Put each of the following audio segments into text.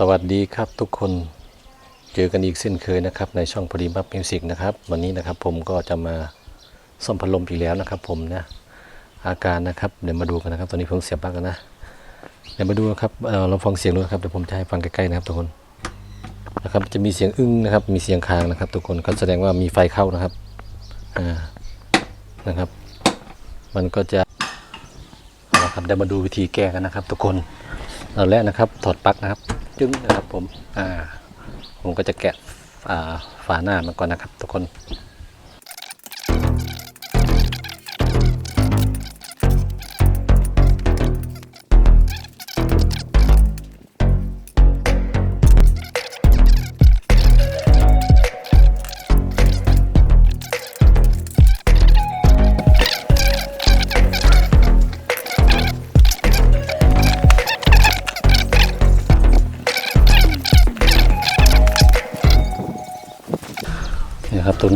สวัสดีครับทุกคนเจอกันอีกเช่นเคยนะครับในช่องพอดีบัฟมิวสิกนะครับวันนี้นะครับผมก็จะมาซ่อมพัดลมอีกแล้วนะครับ ผมนะอาการนะครับเดี๋ยวมาดูกันนะครับ ตอนนี้ผมเสียบปลั๊กแล้วนะเดี๋ยวมาดูนะครับเราฟังเสียงดูนะครับเดี๋ยวผมจะให้ฟังใกล้ๆนะครับทุกคนนะครับจะมีเสียงอึ้งนะครับ มีเสียงค้างนะครับ ทุกคนก็แสดงว่ามีไฟเข้านะครับอ่านะครับ มันก็จะเอาละครับเดี๋ยวมาดูวิธีแก้กันนะครับ ทุกคนตอนแรกนะครับถอดปลั๊กนะครับ จึ้งนะครับผมอ่าผมก็จะแกะฝาหน้ามันก่อนนะครับ ทุกคน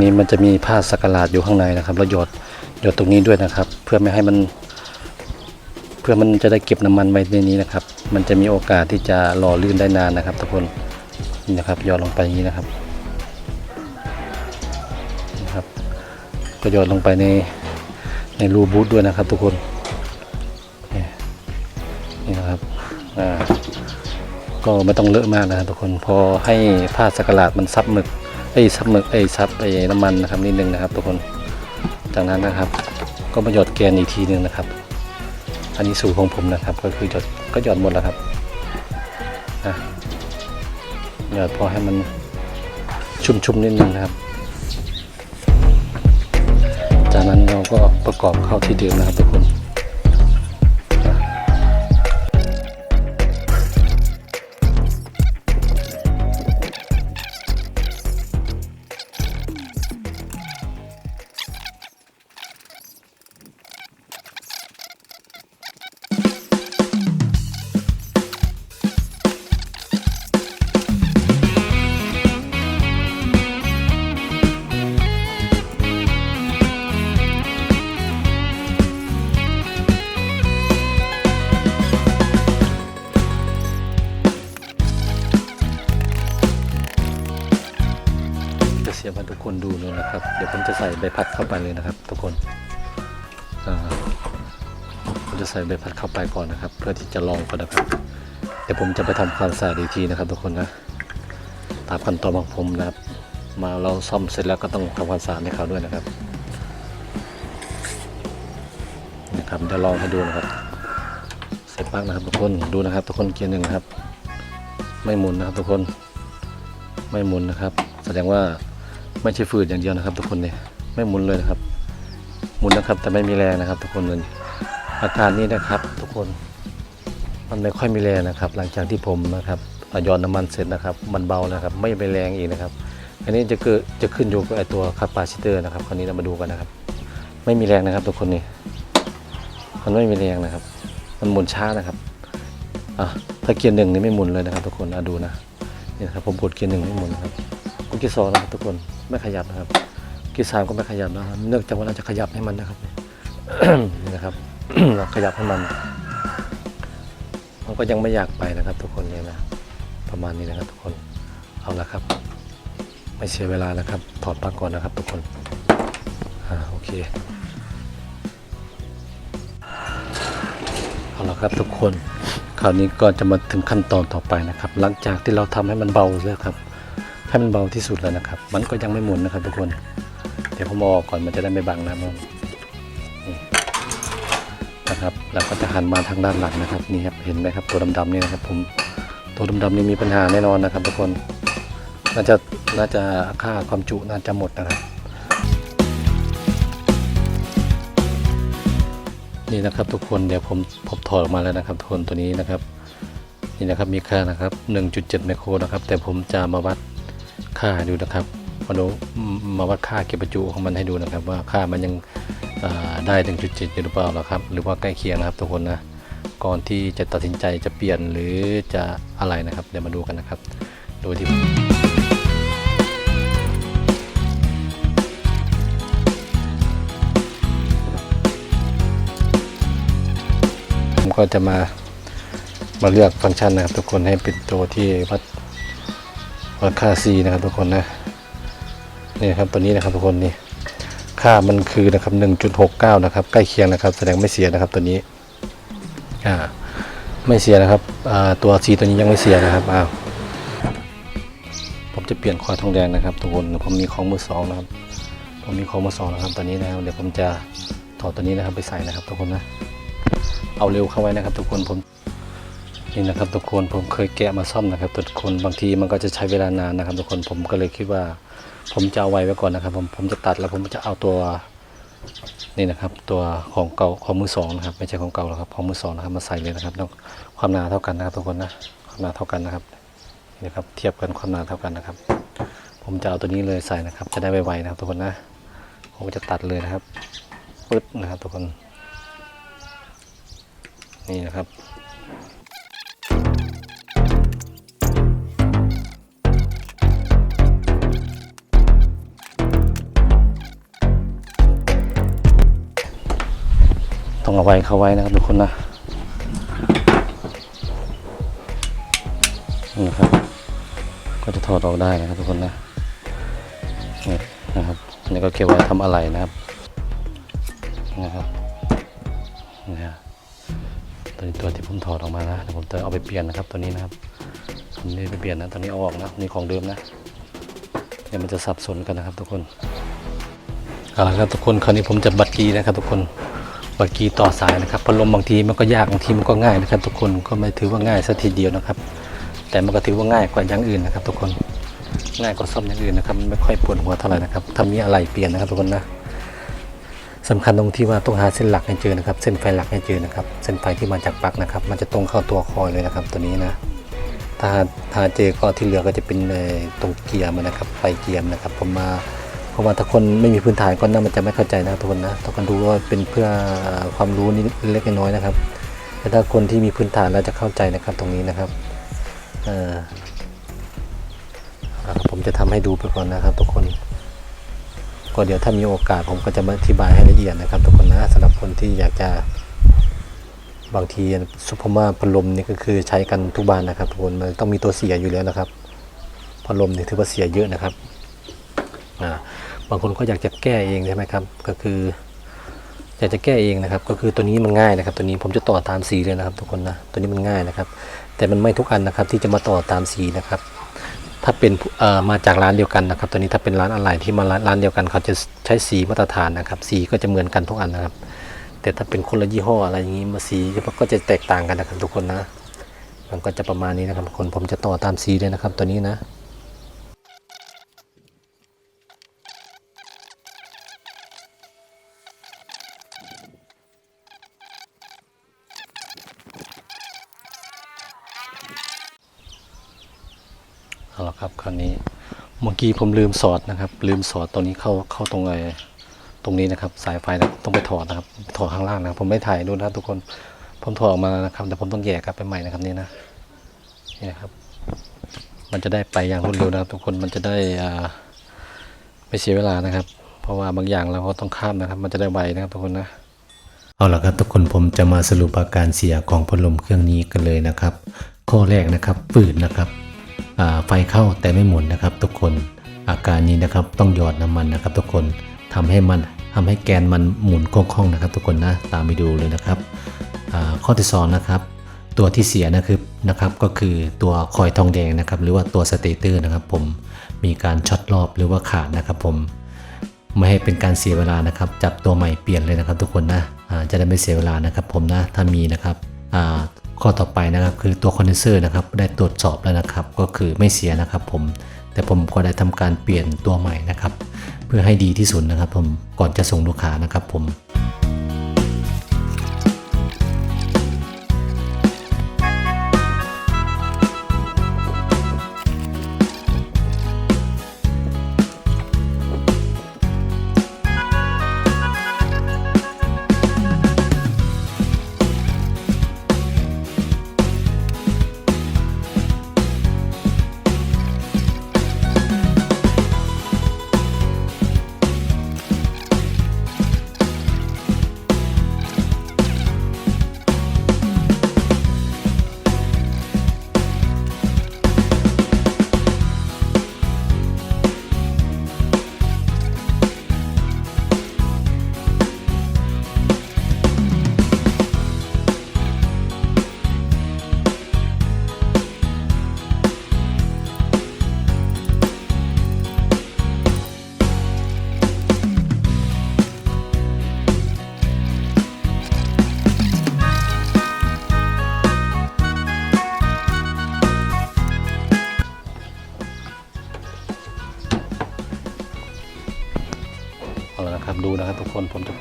นี่มันจะมีผ้าสักหลาดอยู่ข้างในนะครับแล้วหยดหยดตรงนี้ด้วยนะครับ เพื่อไม่ให้มัน เพื่อมันจะได้เก็บน้ำมันไว้ในนี้นะครับ มันจะมีโอกาสที่จะหล่อลื่นได้นานนะครับทุกคนนี่นะครับหยดลงไปอย่างนี้นะครับนะครับ ก็หยดลงไปในในรูบูทด้วยนะครับ ทุกคนนี่นี่นะครับอ่าก็ไม่ต้องเลอะมากนะครับทุกคนพอให้ผ้าสักหลาดมันซับหมึก ไอ้ซับหมึกไอ้ซับไอ้น้ำมันนะครับนิดนึงนะครับทุกคนจากนั้นนะครับ ก็มาหยดแกนอีกทีหนึงนะครับ อันนี้สูตรของผมนะครับ ก็คือหยดก็หยดหมดแล้วครับนะหยดพอให้มันชุ่มๆนิดนึงนะครับ จากนั้นเราก็ประกอบเข้าที่เดิมนะครับทุกคน จะใส่ใบพัดเข้าไปเลยนะครับ ทุกคนอ่าผมจะใส่ใบพัดเข้าไปก่อนนะครับ เพื่อที่จะลองก่อนนะครับเดี๋ยวผมจะไปทำความสะอาดอีกทีนะครับ ทุกคนนะตามขั้นตอนของผมนะครับ มาเราซ่อมเสร็จแล้วก็ต้องทำความสะอาดให้เขาด้วยนะครับนะครับเดี๋ยวลองให้ดูนะครับ เสร็จปั๊กนะครับ ทุกคนดูนะครับ ทุกคนเกียร์หนึ่งนะครับ ไม่หมุนนะครับ ทุกคนไม่หมุนนะครับ แสดงว่า ไม่ใช่ฝืดอย่างเดียวนะครับ ทุกคนเนี่ยไม่หมุนเลยนะครับ หมุนนะครับแต่ไม่มีแรงนะครับ ทุกคนเลยอาการนี้นะครับ ทุกคนมันไม่ค่อยมีแรงนะครับ หลังจากที่ผมนะครับหยอดน้ำมันเสร็จนะครับ มันเบานะครับ ไม่ไปแรงอีกนะครับ อันนี้จะคือจะขึ้นอยู่กับไอตัวคาปาซิเตอร์นะครับ คราวนี้เรามาดูกันนะครับ ไม่มีแรงนะครับ ทุกคนนี่มันไม่มีแรงนะครับ มันหมุนช้านะครับอะถ้าเกียร์หนึ่งนี่ไม่หมุนเลยนะครับ ทุกคนอะดูนะนี่นะครับผมกดเกียร์หนึ่งไม่หมุนนะครับกดเกียร์สองนะครับทุกคน ไม่ขยับนะครับกีสามก็ไม่ขยับนะครับเนื่องจากว่าเราจะขยับให้มันนะครับนี่นะครับเราขยับให้มัน มันก็ยังไม่อยากไปนะครับ ทุกคนเนี่ยนะประมาณนี้นะครับ ทุกคนเอาละครับ ไม่เสียเวลานะครับ ถอดปลั๊กก่อนนะครับ ทุกคนอ่าโอเคเอาละครับทุกคน คราวนี้ก็จะมาถึงขั้นตอนต่อไปนะครับ หลังจากที่เราทำให้มันเบาแล้วครับ ให้มันเบาที่สุดแล้วนะครับ มันก็ยังไม่หมุนนะครับทุกคน เดี๋ยวผมออกก่อนมันจะได้ไม่บังนะมันนี่นะครับเราก็จะหันมาทางด้านหลังนะครับนี่ครับเห็นไหมครับตัวดำๆนี่นะครับ ผมตัวดำๆนี่มีปัญหาแน่นอนนะครับ ทุกคนน่าจะน่าจะค่าความจุน่าจะหมดนะครับ นี่นะครับทุกคนเดี๋ยวผมผมถอดออกมาแล้วนะครับทุกคนตัวนี้นะครับ นี่นะครับมีค่านะครับ 1.7 ไมโครนะครับ แต่ผมจะมาวัด ค่าดูนะครับมาดูมาวัดค่าเก็บประจุของมันให้ดูนะครับ ว่าค่ามันยังอ่าได้1.7อยู่หรือเปล่านะครับหรือว่าใกล้เคียงนะครับทุกคนนะก่อนที่จะตัดสินใจจะเปลี่ยนหรือจะอะไรนะครับ เดี๋ยวมาดูกันนะครับ โดยที่ผมก็จะมามาเลือกฟังก์ชันนะครับ ทุกคนให้เป็นตัวที่วัด วัดค่า C นะครับทุกคนนะนี่ครับตัวนี้นะครับทุกคนนี่ค่ามันคือนะครับ 1.69 นะครับ ใกล้เคียงนะครับ แสดงไม่เสียนะครับตัวนี้อ่าไม่เสียนะครับอ่าตัว C ตัวนี้ยังไม่เสียนะครับอ้าวผมจะเปลี่ยนคอยทองแดงนะครับ ทุกคนผมมีของมือสองนะครับ ผมมีของมือสองนะครับตัวนี้นะครับเดี๋ยวผมจะถอดตัวนี้นะครับไปใส่นะครับ ทุกคนนะเอาเร็วเข้าไว้นะครับ ทุกคนผม นี่นะครับทุกคนผมเคยแกะมาซ่อมนะครับทุกคนบางทีมันก็จะใช้เวลานานนะครับ ทุกคนผมก็เลยคิดว่า ผมจะเอาไว้ไว้ก่อนนะครับ ผมผมจะตัดแล้วผมจะเอาตัวนี่นะครับ ตัวของเก่าของมือสองนะครับ ไม่ใช่ของเก่าหรอกครับของมือสองนะครับมาใส่เลยนะครับต้องความหนาเท่ากันนะครับทุกคนนะความหนาเท่ากันนะครับนี่นะครับ เทียบกันความหนาเท่ากันนะครับ ผมจะเอาตัวนี้เลยใส่นะครับ จะได้ไวๆนะครับ ทุกคนนะผมจะตัดเลยนะครับปึ๊ดนะครับ ทุกคน นี่นะครับ เอาไว้เข้าไว้นะครับทุกคนนะนี่นะครับ ก็จะถอดออกได้นะครับทุกคนนะนี่นะครับนนี้ก็เก็บไว้ทำอะไรนะครับนะครับนี่ฮะตัวนี้ตัวที่ผมถอดออกมานะเดี๋ยวผมจะเอาไปเปลี่ยนนะครับตัวนี้นะครับตัวนี้ไปเปลี่ยนนะตัวนี้อออกนะนี่ของเดิมนะเดี๋ยวมันจะสับสนกันนะครับทุกคนเอาละครับทุกคนคราวนี้ผมจะบัดกีนะครับทุกคน บัดกีต่อสายนะครับพัดลมบางทีมันก็ยากบางทีมันก็ง่ายนะครับ ทุกคนก็ไม่ถือว่าง่ายสักทีเดียวนะครับ แต่มันก็ถือว่าง่ายกว่าอย่างอื่นนะครับ ทุกคนง่ายกว่าซ่อมอย่างอื่นนะครับไม่ค่อยปวดหัวเท่าไหร่นะครับถ้ามีอะไรเปลี่ยนนะครับทุกคนนะสำคัญตรงที่ว่าต้องหาเส้นหลักให้เจอนะครับ เส้นไฟหลักให้เจอนะครับ เส้นไฟที่มาจากปลั๊กนะครับ มันจะตรงเข้าตัวคอยเลยนะครับ ตัวนี้นะถ้าถ้าเจอก็ที่เหลือก็จะเป็นในตรงเกียร์มันนะครับไฟเกียร์นะครับผมมา ราะว่าถ้าคนไม่มีพื้นฐานก็น่ามันจะไม่เข้าใจนะทุกคนนะต้องกันดูว่าเป็นเพื่อความรู้นิดเล็กน้อยนะครับแต่ถ้าคนที่มีพื้นฐานแล้วจะเข้าใจนะครับตรงนี้นะครับเออผมจะทำให้ดูไปก่อนนะครับ ทุกคนก็เดี๋ยวถ้ามีโอกาสผมก็จะมาอธิบายให้ละเอียดนะครับ ทุกคนนะสำหรับคนที่อยากจะบางทีซุปเปอร์มาพัดลมนี่ก็คือใช้กันทุกบ้านนะครับทุกคนมันต้องมีตัวเสียอยู่แล้วนะครับพัดลมนี่ถือว่าเสียเยอะนะครับ บางคนก็อยากจะแก้เองใช่ไหมครับ ก็คืออยากจะแก้เองนะครับ ก็คือตัวนี้มันง่ายนะครับ ตัวนี้ผมจะต่อตามสีเลยนะครับ ทุกคนนะ ตัวนี้มันง่ายนะครับ แต่มันไม่ทุกอันนะครับที่จะมาต่อตามสีนะครับ ถ้าเป็นเอ่อมาจากร้านเดียวกันนะครับ ตัวนี้ถ้าเป็นร้านอะไรที่มาร้านร้านเดียวกัน เขาจะใช้สีมาตรฐานนะครับ สีก็จะเหมือนกันทุกอันนะครับ แต่ถ้าเป็นคนละยี่ห้ออะไรอย่างนี้มาสีก็จะแตกต่างกันนะครับ ทุกคนนะ มันก็จะประมาณนี้นะครับทุกคนผมจะต่อตามสีเลยนะครับ ตัวนี้นะ เอาละครับคราวนี้เมื่อ กี้ผมลืมสอดนะครับ ลืมสอดตรงนี้เข้าเข้าตรงไอ้ตรงนี้นะครับ สายไฟนะต้องไปถอดนะครับถอดข้างล่างนะครับผมไม่ถ่ายดูนะทุกคนผมถอดออกมานะครับแต่ผมต้องแยกกลับไปใหม่นะครับนี่นะนี่นะครับ มันจะได้ไปอย่างรวดเร็วนะครับ ทุกคนมันจะได้อ่าไม่เสียเวลานะครับ เพราะว่าบางอย่างเราก็ต้องข้ามนะครับ มันจะได้ไวนะครับทุกคนนะเอาละครับทุกคนผมจะมาสรุปอาการเสียของพัดลมเครื่องนี้กันเลยนะครับ ข้อแรกนะครับฝืดนะครับ ไฟเข้าแต่ไม่หมุนนะครับ ทุกคนอาการนี้นะครับต้องหยอดน้ำมันนะครับ ทุกคนทำให้มันทำให้แกนมันหมุนคล่องๆนะครับ ทุกคนนะตามไปดูเลยนะครับข้อที่สองนะครับตัวที่เสียนะครับนะครับก็คือตัวคอยทองแดงนะครับ หรือว่าตัวสเตเตอร์นะครับ ผมมีการช็อตรอบหรือว่าขาดนะครับ ผมไม่ให้เป็นการเสียเวลานะครับ จับตัวใหม่เปลี่ยนเลยนะครับ ทุกคนนะจะได้ไม่เสียเวลานะครับ ผมนะถ้ามีนะครับ ข้อต่อไปนะครับคือตัวคอนเดนเซอร์นะครับได้ตรวจสอบแล้วนะครับ ก็คือไม่เสียนะครับผมแต่ผมก็ได้ทำการเปลี่ยนตัวใหม่นะครับ เพื่อให้ดีที่สุดนะครับผมก่อนจะส่งลูกค้านะครับผม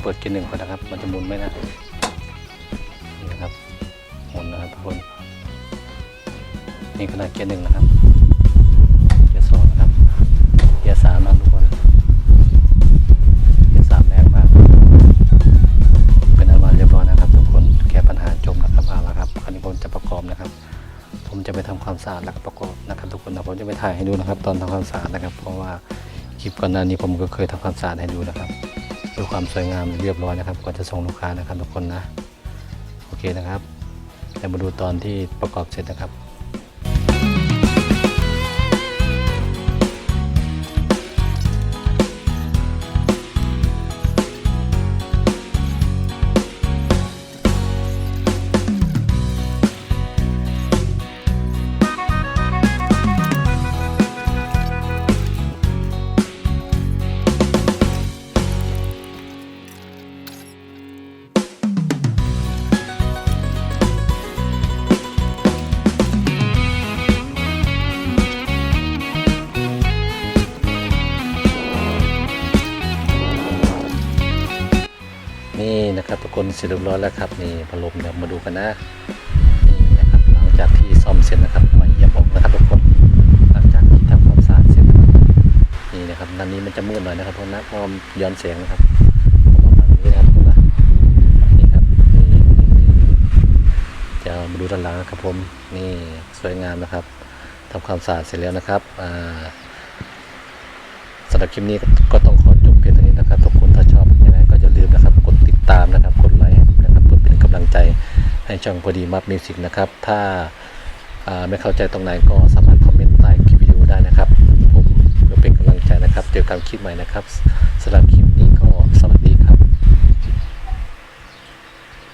ปิดเกียร์หนึ่งก่อนนะครับ มันจะหมุนไหมนะนี่นะครับหมุนนะครับทุกคนนี่ขนาดเกียร์หนึ่งนะครับเกียร์สองนะครับเกียร์สามนะครับทุกคนเกียร์สามแรงมาก เป็นอันว่าเรียบร้อยนะครับ ทุกคนแก้ปัญหาจบนะครับเอาละครับคราวนี้ผมจะประกอบนะครับ ผมจะไปทำความสะอาดแล้วก็ประกอบนะครับ ทุกคนนะผมจะไปถ่ายให้ดูนะครับ ตอนทำความสะอาดนะครับ เพราะว่าคลิปก่อนหน้านี้ผมก็เคยทำความสะอาดให้ดูนะครับ ด้วยความสวยงามเรียบร้อยนะครับก่อนจะส่งลูกค้านะครับทุกคนนะโอเคนะครับเดี๋ยวมาดูตอนที่ประกอบเสร็จนะครับ นี่นะครับทุกคนเสร็จเรียบร้อยแล้วครับนี่พัดลมเดี๋ยวมาดูกันนะนี่นะครับหลังจากที่ซ่อมเสร็จนะครับมาเยี่ยมผมนะครับทุกคนหลังจากที่ทำความสะอาดเสร็จนะครับนี่นะครับด้านนี้มันจะมืดหน่อยนะครับทุกคนนะเพราะย้อนแสงนะครับมาณนี้นะครับนี่ครับนี่จะมาดูด้านหลังนะครับผมนี่สวยงามนะครับทำความสะอาดเสร็จแล้วนะครับสำหรับคลิปนี้ก็ต้องขอจบเพียงเท่านี้นะครับทุกคนถ้าชอบอย่าลืืมนะครับ กดติดตามนะครับ กดไลค์นะครับเพื่อเป็นกำลังใจให้ช่องพอดีมัฟมิวสิกนะครับ ถ้าไม่เข้าใจตรงไหนก็สามารถคอมเมนต์ใต้คลิปวิดีโอได้นะครับ ผมเพื่อเป็นกำลังใจนะครับ เจอกันคลิปใหม่นะครับสำหรับคลิป